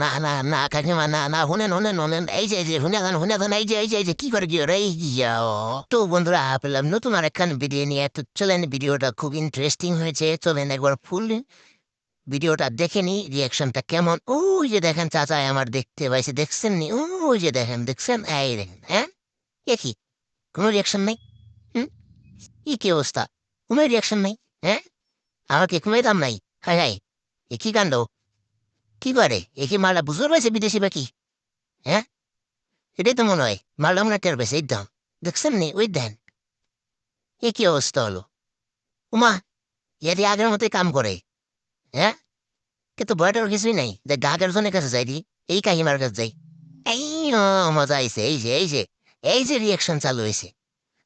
না না না, কাকিমা, না না শুনেন শুনেন শুনেন এই যে এই যে শুনে দেন শুনে দেন এই যে এই যে এই যে, কি করে কি ওরে এই তো বন্ধুরা, পেলাম নতুন আর একখান ভিডিও নিয়ে। তো চলেন ভিডিওটা খুব ইন্টারেস্টিং হয়েছে। চলেন একবার ফুল ভিডিওটা দেখে নি রিয়াকশনটা কেমন। ওই যে দেখেন চাচা আমার দেখতে পাইছে, দেখছেন নি? ওই যে দেখেন, দেখছেন? এই দেখেন হ্যাঁ? এ কি? কোনো রিয়াকশন নাই? হুম? কি কি অবস্থা? কোনো রিয়াকশন নাই? হ্যাঁ? আমাকে ঘুমাইতাম নাই? হাই হাই এ কি কাণ্ড? কি করে এ কি মালা বুঝতে পারছে বিদেশি বাকি হ্যাঁ এটাই তো মনে হয় মালা মনে টের পেয়েছে একদম দেখছেন নি ওই দেন এ কি অবস্থা হলো উমা এটি আগের মতোই কাম করে হ্যাঁ কিন্তু বয়টার কিছুই নাই যে গাগের জনের কাছে যাই দি এই কাহিমার কাছে যাই এই মজা আইছে এই যে এই যে এই যে রিয়াকশন চালু হয়েছে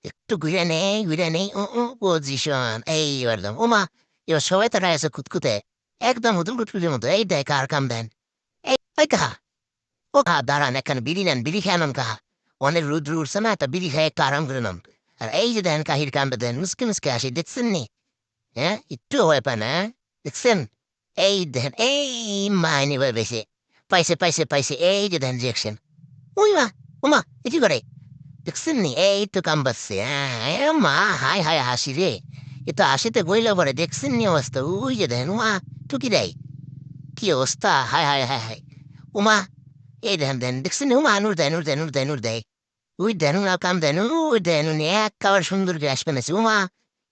একটু ঘুরে নেই ঘুরে নেই ও পজিশন এই একদম উমা এবার সবাই তারা আছে কুতকুতে একদম হুতুল কুতকুতের মতো। এই দেয় কার কাম দেন। এই, ওই কাহা? ও কাহা দাঁড়ান একখান বিড়ি নেন, বিড়ি খেয়ে কাহা। অনেক রুদ্র উঠছে না একটা বিড়ি খেয়ে একটু আরাম করে নেন। আর এই যে দেন কাহির কামটা দেন, মুসকে মুসকে আসি, দেখছেন নি? হ্যাঁ একটু হয়ে পায় না, দেখছেন? এই দেন, এই মাইনে বেশি। পাইছে পাইছে পাইছে, এই যে দেন রিয়াকশন ওই মা ওমা এটি করে? দেখছেন নি? এই তো কাম বাচ্ছে হ্যাঁ মা হাই হাই হাসি রে। এ তো আসিতে গইলে পরে, দেখছেন নি অবস্থা? ওই যে দেন উমা টুকি দেয় কি অবস্থা? হায় হায় হায় হায়। উমা, এই দেন দেন, দেখছেন উমা? নুর দেয় নুর দেয় নুর দেয় ওই দেন না, কাম দেন ওই দেন এক কাবার সুন্দর করে আসবে না উমা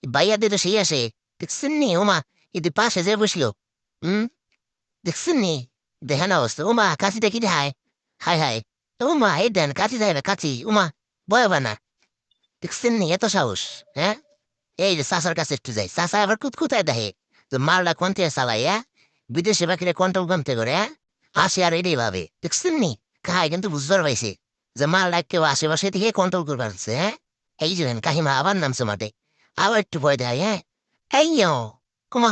বাইয়া দিয়ে তো সেই আসে। দেখছেন নি উমা? এদি পাশে যে বসল হুম দেখছেন নি? দেখেন অবস্থা। উমা কাছিটা কি হায় হায়। হায় উমা, এই দেন কাছি যাই না কাছি উমা ভয় না দেখছেন নি, এত সাহস হ্যাঁ? এই যে চাষার কাছে একটু যাই। চাষা আবার কুতকুতায় দেখে। তো মালটা কোন থেকে চালাই হ্যাঁ বিদেশে বাকিরা কন্ট্রোল কমতে করে আসে আর এটাই ভাবে দেখছেন নি কাহাই কিন্তু বুঝবার পাইছে যে মালটা কেউ আশেপাশে থেকে কন্ট্রোল করবার হ্যাঁ এই যে কাহিমা আবার নামছে মাঠে আবার একটু ভয় দেয় হ্যাঁ এই কুমা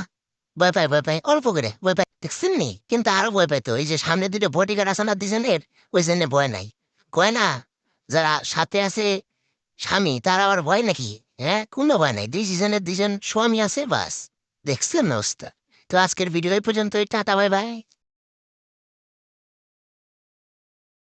ভয় পায় ভয় পায় অল্প করে ভয় পায় দেখছেন নি কিন্তু আরও ভয় পায় তো এই যে সামনে দুটো বডিগার্ড আছে না এর ওই জন্য ভয় নাই কয় না যারা সাথে আছে স্বামী তার আবার ভয় নাকি হ্যাঁ কোনো ভয় নাই দুই ডিসিশনের দুজন স্বামী আছে বাস দেখছেন না তো আজকের ভিডিও পর্যন্ত টাটা বাই বাই।